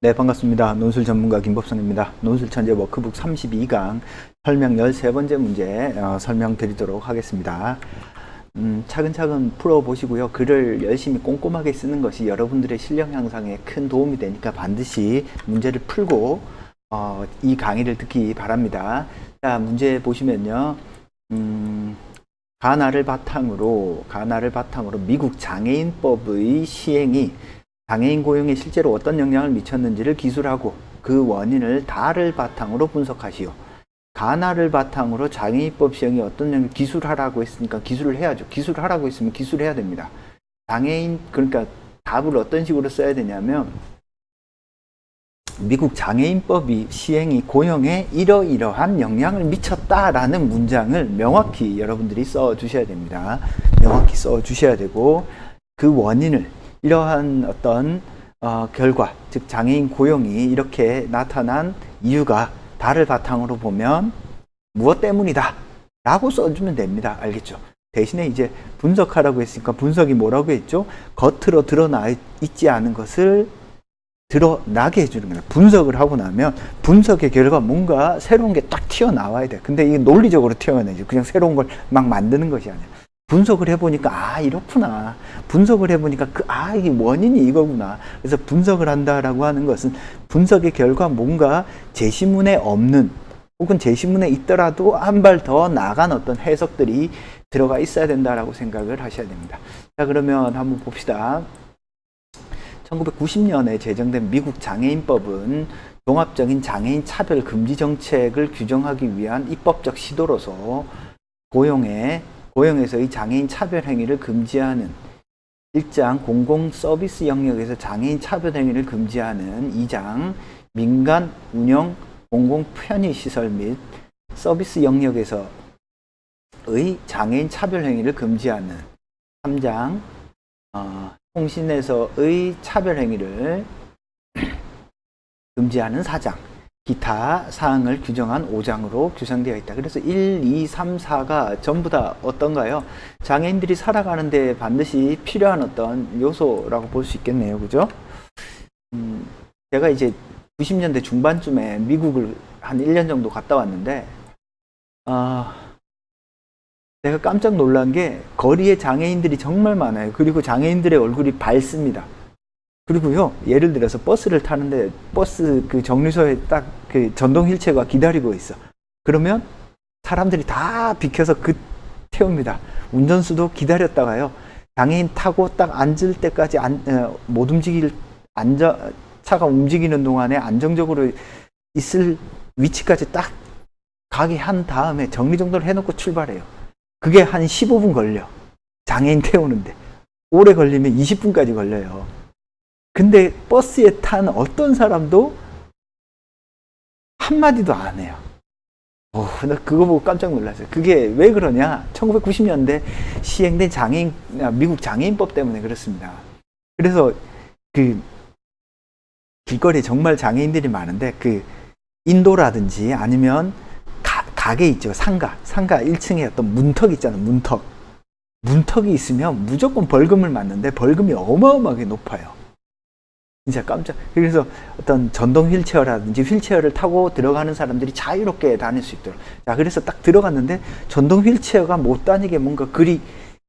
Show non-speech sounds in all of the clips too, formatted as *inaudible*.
네, 반갑습니다. 논술 전문가 김법성입니다. 논술 천재 워크북 32강 설명 13번째 문제 어, 설명드리도록 하겠습니다. 음, 차근차근 풀어보시고요. 글을 열심히 꼼꼼하게 쓰는 것이 여러분들의 실력 향상에 큰 도움이 되니까 반드시 문제를 풀고 어, 이 강의를 듣기 바랍니다. 자, 문제 보시면요. 음, 가나를 바탕으로 가나를 바탕으로 미국 장애인법의 시행이 장애인 고용에 실제로 어떤 영향을 미쳤는지를 기술하고 그 원인을 다를 바탕으로 분석하시오. 가나를 바탕으로 장애인법 시행이 어떤 영향을 기술하라고 했으니까 기술을 해야죠. 기술하라고 했으면 기술해야 됩니다. 장애인 그러니까 답을 어떤 식으로 써야 되냐면 미국 장애인법이 시행이 고용에 이러이러한 영향을 미쳤다라는 문장을 명확히 여러분들이 써 주셔야 됩니다. 명확히 써 주셔야 되고 그 원인을 이러한 어떤 어, 결과, 즉 장애인 고용이 이렇게 나타난 이유가 달을 바탕으로 보면 무엇 때문이다 라고 써주면 됩니다. 알겠죠? 대신에 이제 분석하라고 했으니까 분석이 뭐라고 했죠? 겉으로 드러나 있지 않은 것을 드러나게 해주는 거예요. 분석을 하고 나면 분석의 결과 뭔가 새로운 게 딱 튀어나와야 돼. 근데 이게 논리적으로 튀어나야지. 그냥 새로운 걸 막 만드는 것이 아니야. 분석을 해보니까 아 이렇구나. 분석을 해보니까 그 아 이게 원인이 이거구나. 그래서 분석을 한다라고 하는 것은 분석의 결과 뭔가 제시문에 없는 혹은 제시문에 있더라도 한 발 더 나간 어떤 해석들이 들어가 있어야 된다라고 생각을 하셔야 됩니다. 자 그러면 한번 봅시다. 1990년에 제정된 미국 장애인법은 종합적인 장애인 차별 금지 정책을 규정하기 위한 입법적 시도로서 고용에 고용에서의 장애인 차별 행위를 금지하는 1장 공공 서비스 영역에서 장애인 차별 행위를 금지하는 2장 민간 운영 공공 편의 시설 및 서비스 영역에서의 장애인 차별 행위를 금지하는 3장 어, 통신에서의 차별 행위를 *clears throat* 금지하는 4장 기타 사항을 규정한 5장으로 구성되어 있다. 그래서 1, 2, 3, 4가 전부 다 어떤가요? 장애인들이 살아가는데 반드시 필요한 어떤 요소라고 볼 수 있겠네요. 그죠? 음, 제가 이제 90년대 중반쯤에 미국을 한 1년 정도 갔다 왔는데, 아, 제가 깜짝 놀란 게 거리에 장애인들이 정말 많아요. 그리고 장애인들의 얼굴이 밝습니다. 그리고요, 예를 들어서 버스를 타는데 버스 그 정류소에 딱 그 전동 휠체어가 기다리고 있어. 그러면 사람들이 다 비켜서 그 태웁니다. 운전수도 기다렸다가요, 장애인 타고 딱 앉을 때까지 안, 어, 못 움직일, 안전, 차가 움직이는 동안에 안정적으로 있을 위치까지 딱 가게 한 다음에 정리정돈을 해놓고 출발해요. 그게 한 15분 걸려. 장애인 태우는데. 오래 걸리면 20분까지 걸려요. 근데 버스에 탄 어떤 사람도 한마디도 안 해요. 오, 나 그거 보고 깜짝 놀랐어요. 그게 왜 그러냐? 1990년대 시행된 장애인, 아, 미국 장애인법 때문에 그렇습니다. 그래서 그 길거리에 정말 장애인들이 많은데 그 인도라든지 아니면 가, 가게 있죠. 상가. 상가 1층에 어떤 문턱 있잖아요. 문턱. 문턱이 있으면 무조건 벌금을 맞는데 벌금이 어마어마하게 높아요. 진짜 깜짝. 그래서 어떤 전동 휠체어라든지 휠체어를 타고 들어가는 사람들이 자유롭게 다닐 수 있도록. 자, 그래서 딱 들어갔는데 전동 휠체어가 못 다니게 뭔가 그리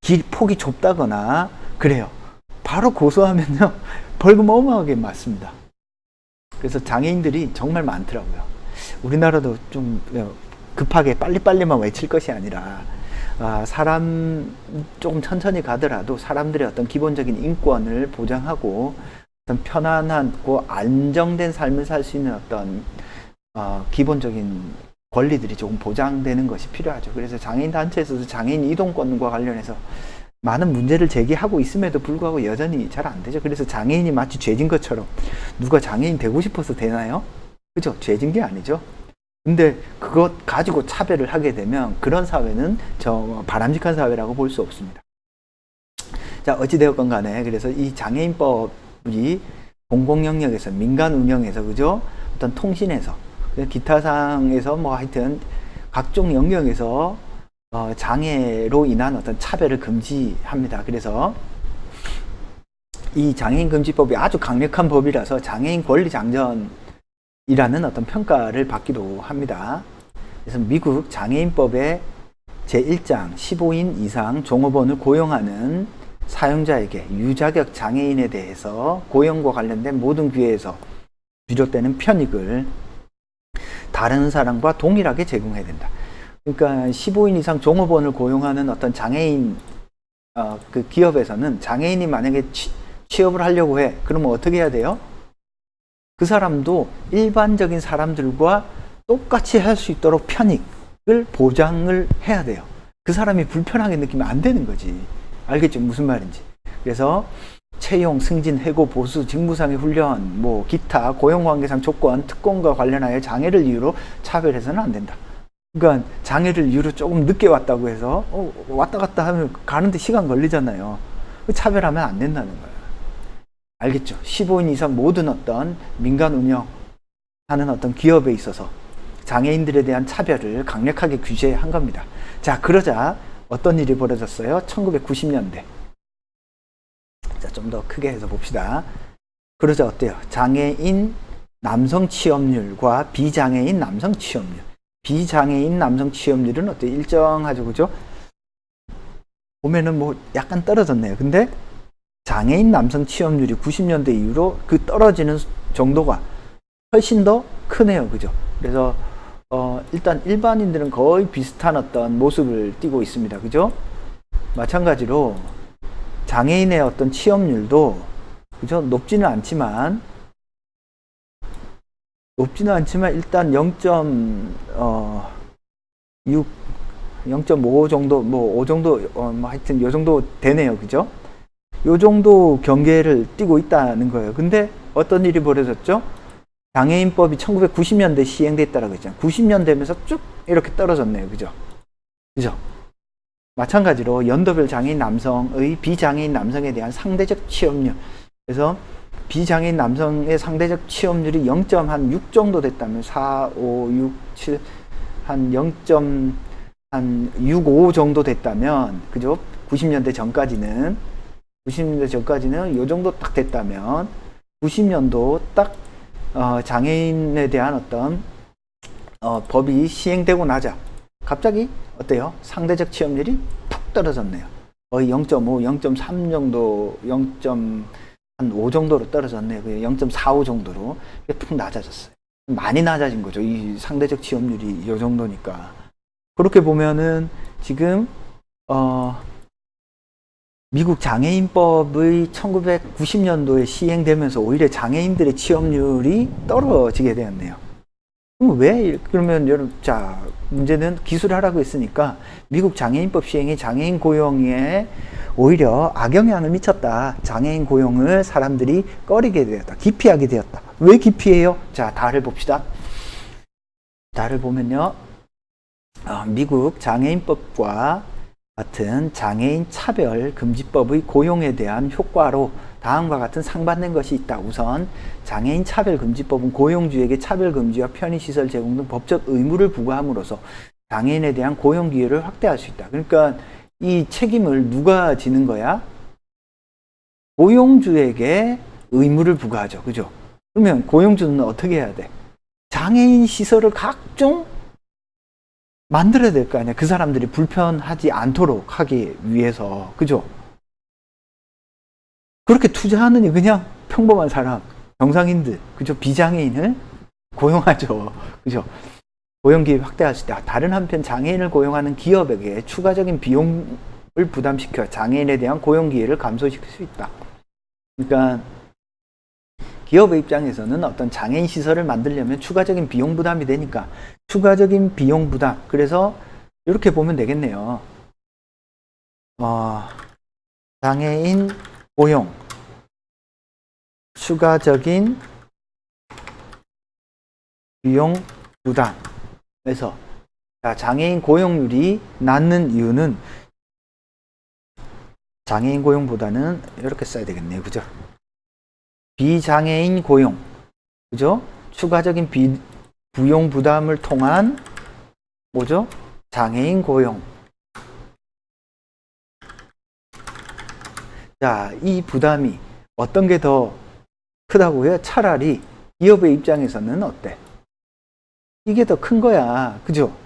길 폭이 좁다거나 그래요. 바로 고소하면요. *laughs* 벌금 어마어마하게 맞습니다. 그래서 장애인들이 정말 많더라고요. 우리나라도 좀 급하게 빨리빨리만 외칠 것이 아니라 아, 사람 조금 천천히 가더라도 사람들의 어떤 기본적인 인권을 보장하고 어떤 편안하고 안정된 삶을 살 수 있는 어떤 어, 기본적인 권리들이 조금 보장되는 것이 필요하죠. 그래서 장애인 단체에서도 장애인 이동권과 관련해서 많은 문제를 제기하고 있음에도 불구하고 여전히 잘 안 되죠. 그래서 장애인이 마치 죄진 것처럼 누가 장애인 되고 싶어서 되나요? 그죠? 죄진 게 아니죠. 근데 그것 가지고 차별을 하게 되면 그런 사회는 저 바람직한 사회라고 볼 수 없습니다. 자, 어찌되었건 간에 그래서 이 장애인법 이 공공 영역에서 민간 운영에서 그죠? 어떤 통신에서 기타 상에서 뭐 하여튼 각종 영역에서 어, 장애로 인한 어떤 차별을 금지합니다. 그래서 이 장애인 금지법이 아주 강력한 법이라서 장애인 권리 장전이라는 어떤 평가를 받기도 합니다. 그래서 미국 장애인법의 제1장 15인 이상 종업원을 고용하는 사용자에게 유자격 장애인에 대해서 고용과 관련된 모든 기회에서 비롯되는 편익을 다른 사람과 동일하게 제공해야 된다. 그러니까 15인 이상 종업원을 고용하는 어떤 장애인 어, 그 기업에서는 장애인이 만약에 취, 취업을 하려고 해. 그러면 어떻게 해야 돼요? 그 사람도 일반적인 사람들과 똑같이 할 수 있도록 편익을 보장을 해야 돼요. 그 사람이 불편하게 느끼면 안 되는 거지. 알겠죠? 무슨 말인지. 그래서 채용, 승진, 해고, 보수, 직무상의 훈련, 뭐 기타 고용관계상 조건, 특권과 관련하여 장애를 이유로 차별해서는 안 된다. 그러니까 장애를 이유로 조금 늦게 왔다고 해서 어, 왔다 갔다 하면 가는데 시간 걸리잖아요. 그 차별하면 안 된다는 거예요. 알겠죠? 15인 이상 모든 어떤 민간 운영하는 어떤 기업에 있어서 장애인들에 대한 차별을 강력하게 규제한 겁니다. 자, 그러자 어떤 일이 벌어졌어요? 1990년대. 자, 좀 더 크게 해서 봅시다. 그러자 어때요? 장애인 남성 취업률과 비장애인 남성 취업률. 비장애인 남성 취업률은 어때요? 일정하죠, 그죠? 보면은 뭐 약간 떨어졌네요. 근데 장애인 남성 취업률이 90년대 이후로 그 떨어지는 정도가 훨씬 더 크네요. 그죠? 그래서 어, 일단 일반인들은 거의 비슷한 어떤 모습을 띠고 있습니다. 그죠? 마찬가지로 장애인의 어떤 취업률도 그죠? 높지는 않지만 높지는 않지만 일단 0. 어, 6 0.5 정도 뭐 5 정도 어, 뭐 하여튼 요 정도 되네요. 그죠? 요 정도 경계를 띄고 있다는 거예요. 근데 어떤 일이 벌어졌죠? 장애인법이 1990년대 시행됐다라고 했잖아요. 90년 되면서 쭉 이렇게 떨어졌네요. 그죠? 그죠? 마찬가지로 연도별 장애인 남성의 비장애인 남성에 대한 상대적 취업률. 그래서 비장애인 남성의 상대적 취업률이 0.6 정도 됐다면 4, 5, 6, 7, 한 0. 한 6, 5 정도 됐다면 그죠? 90년대 전까지는 90년대 전까지는 요 정도 딱 됐다면 90년도 딱 어, 장애인에 대한 어떤 어, 법이 시행되고 나자 갑자기 어때요? 상대적 취업률이 푹 떨어졌네요. 거의 0.5, 0.3 정도, 0.5 정도로 떨어졌네요. 0.45 정도로 푹 낮아졌어요. 많이 낮아진 거죠. 이 상대적 취업률이 이 정도니까. 그렇게 보면은 지금 어, 미국 장애인법의 1990년도에 시행되면서 오히려 장애인들의 취업률이 떨어지게 되었네요. 그럼 왜 그러면 여러분 자 문제는 기술하라고 했으니까 미국 장애인법 시행이 장애인 고용에 오히려 악영향을 미쳤다. 장애인 고용을 사람들이 꺼리게 되었다. 기피하게 되었다. 왜 기피해요? 자, 다를 봅시다. 다를 보면요. 어, 미국 장애인법과 같은 장애인 차별 금지법의 고용에 대한 효과로 다음과 같은 상반된 것이 있다. 우선 장애인 차별 금지법은 고용주에게 차별 금지와 편의 시설 제공 등 법적 의무를 부과함으로써 장애인에 대한 고용 기회를 확대할 수 있다. 그러니까 이 책임을 누가 지는 거야? 고용주에게 의무를 부과하죠. 그죠? 그러면 고용주는 어떻게 해야 돼? 장애인 시설을 각종 만들어야 될 거 아니야. 그 사람들이 불편하지 않도록 하기 위해서. 그죠? 그렇게 투자하느니 그냥 평범한 사람, 정상인들, 그죠? 비장애인을 고용하죠. 그죠? 고용기회 확대할 수 있다. 다른 한편 장애인을 고용하는 기업에게 추가적인 비용을 부담시켜 장애인에 대한 고용 기회를 감소시킬 수 있다. 그러니까 기업의 입장에서는 어떤 장애인 시설을 만들려면 추가적인 비용 부담이 되니까 추가적인 비용 부담. 그래서 이렇게 보면 되겠네요. 어, 장애인 고용 추가적인 비용 부담에서 자, 장애인 고용률이 낮는 이유는 장애인 고용보다는 이렇게 써야 되겠네요. 그죠? 비장애인 고용. 그죠? 추가적인 비, 부용 부담을 통한 뭐죠? 장애인 고용. 자, 이 부담이 어떤 게 더 크다고요? 차라리 기업의 입장에서는 어때? 이게 더 큰 거야. 그죠?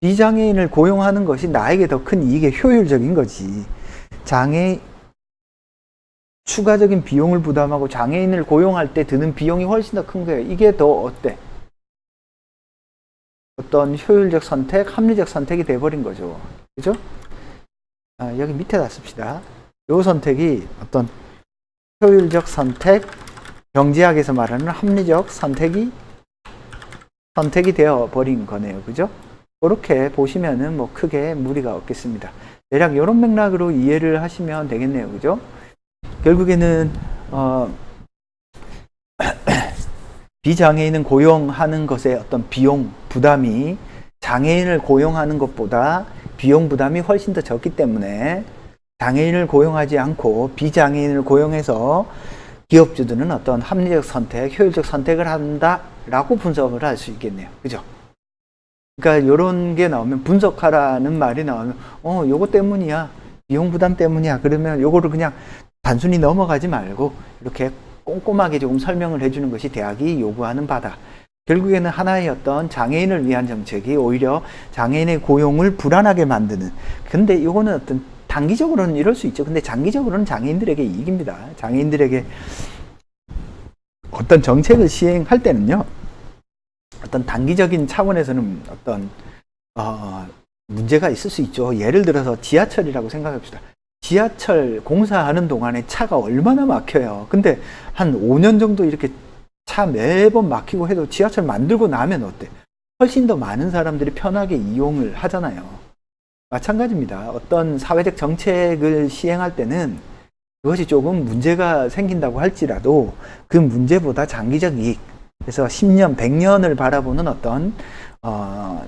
비장애인을 고용하는 것이 나에게 더 큰 이익에 효율적인 거지. 장애, 추가적인 비용을 부담하고 장애인을 고용할 때 드는 비용이 훨씬 더 큰 거예요. 이게 더 어때? 어떤 효율적 선택, 합리적 선택이 돼버린 거죠. 그죠? 아, 여기 밑에다 씁시다. 요 선택이 어떤 효율적 선택, 경제학에서 말하는 합리적 선택이 선택이 되어 버린 거네요. 그죠? 그렇게 보시면은 뭐 크게 무리가 없겠습니다. 대략 이런 맥락으로 이해를 하시면 되겠네요. 그죠? 결국에는 어 *clears throat* 비장애인은 고용하는 것에 어떤 비용 부담이 장애인을 고용하는 것보다 비용 부담이 훨씬 더 적기 때문에 장애인을 고용하지 않고 비장애인을 고용해서 기업주들은 어떤 합리적 선택, 효율적 선택을 한다라고 분석을 할 수 있겠네요. 그죠? 그러니까 이런 게 나오면 분석하라는 말이 나오면 어, 요거 때문이야. 비용 부담 때문이야. 그러면 요거를 그냥 단순히 넘어가지 말고 이렇게 꼼꼼하게 조금 설명을 해주는 것이 대학이 요구하는 바다. 결국에는 하나의 어떤 장애인을 위한 정책이 오히려 장애인의 고용을 불안하게 만드는. 근데 이거는 어떤 단기적으로는 이럴 수 있죠. 근데 장기적으로는 장애인들에게 이익입니다. 장애인들에게 어떤 정책을 시행할 때는요. 어떤 단기적인 차원에서는 어떤 어, 문제가 있을 수 있죠. 예를 들어서 지하철이라고 생각합시다. 지하철 공사하는 동안에 차가 얼마나 막혀요. 근데 한 5년 정도 이렇게 차 매번 막히고 해도 지하철 만들고 나면 어때? 훨씬 더 많은 사람들이 편하게 이용을 하잖아요. 마찬가지입니다. 어떤 사회적 정책을 시행할 때는 그것이 조금 문제가 생긴다고 할지라도 그 문제보다 장기적 이익, 그래서 10년, 100년을 바라보는 어떤 어, 어,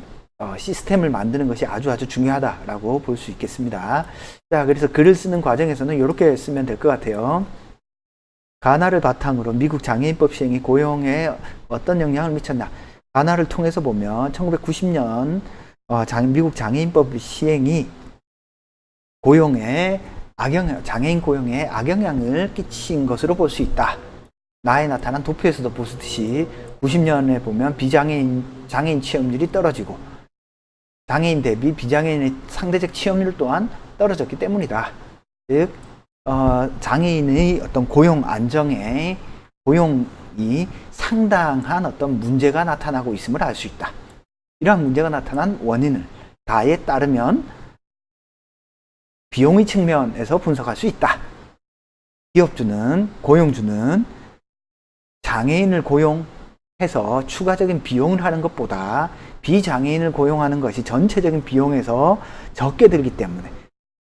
시스템을 만드는 것이 아주 아주 중요하다라고 볼 수 있겠습니다. 자, 그래서 글을 쓰는 과정에서는 이렇게 쓰면 될 것 같아요. 가나를 바탕으로 미국 장애인법 시행이 고용에 어떤 영향을 미쳤나? 가나를 통해서 보면 1990년 어, 장, 미국 장애인법 시행이 고용에 악영향, 장애인 고용에 악영향을 끼친 것으로 볼 수 있다. 나에 나타난 도표에서도 보듯이 90년에 보면 비장애인 장애인 취업률이 떨어지고 장애인 대비 비장애인의 상대적 취업률 또한 떨어졌기 때문이다. 즉 어, 장애인의 어떤 고용 안정에 고용이 상당한 어떤 문제가 나타나고 있음을 알 수 있다. 이러한 문제가 나타난 원인을 다에 따르면 비용의 측면에서 분석할 수 있다. 기업주는 고용주는 장애인을 고용 해서 추가적인 비용을 하는 것보다 비장애인을 고용하는 것이 전체적인 비용에서 적게 들기 때문에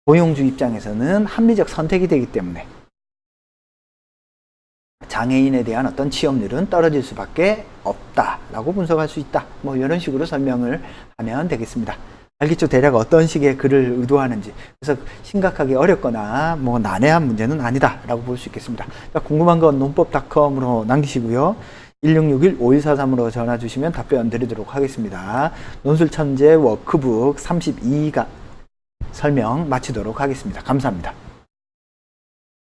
고용주 입장에서는 합리적 선택이 되기 때문에 장애인에 대한 어떤 취업률은 떨어질 수밖에 없다라고 분석할 수 있다. 뭐 이런 식으로 설명을 하면 되겠습니다. 알겠죠? 대략 어떤 식의 글을 의도하는지. 그래서 심각하게 어렵거나 뭐 난해한 문제는 아니다라고 볼 수 있겠습니다. 자, 궁금한 건 논법닷컴으로 남기시고요. 1661-5143으로 전화 주시면 답변 드리도록 하겠습니다. 논술천재 워크북 32가 설명 마치도록 하겠습니다. 감사합니다.